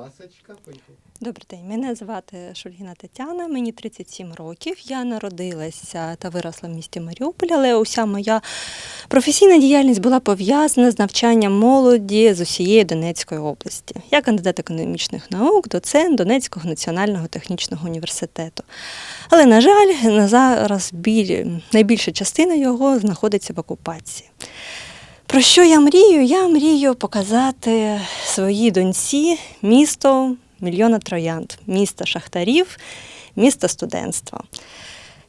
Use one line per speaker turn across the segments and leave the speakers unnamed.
Масочка.
Добрий день, мене звати Шульгіна Тетяна, мені 37 років. Я народилася та виросла в місті Маріуполь, але уся моя професійна діяльність була пов'язана з навчанням молоді з усієї Донецької області. Я кандидат економічних наук, доцент Донецького національного технічного університету. Але, на жаль, зараз біль... найбільша частина його знаходиться в окупації. Про що я мрію? Я мрію показати своїй доньці місто мільйона троянд, місто шахтарів, місто студентства.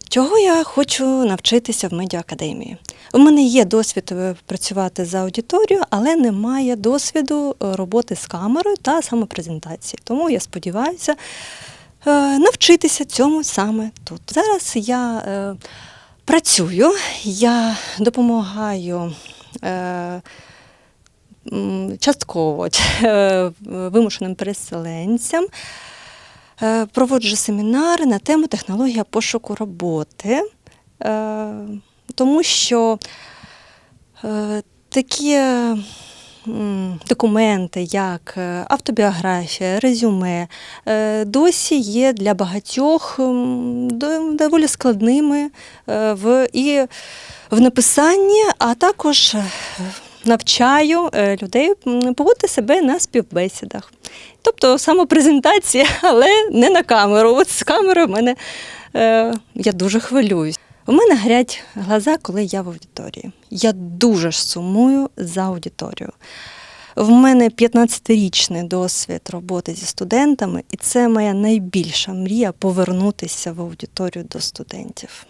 Чого я хочу навчитися в медіаакадемії? У мене є досвід е, працювати за аудиторією, але немає досвіду е, роботи з камерою та самопрезентації. Тому я сподіваюся е, навчитися цьому саме тут. Зараз я працюю, я допомагаю. Частково е, вимушеним переселенцям. Е, Проводжу семінари на тему технологія пошуку роботи, е, тому що такі документи, як автобіографія, резюме, досі є для багатьох доволі складними в, і в написанні, а також навчаю е, людей поводити себе на співбесідах. Тобто самопрезентація, але не на камеру. От з камерою в мене е, я дуже хвилююсь. У мене горять глаза, коли я в аудиторії. Я дуже ж сумую за аудиторію. В мене 15-річний досвід роботи зі студентами, і це моя найбільша мрія повернутися в аудиторію до студентів.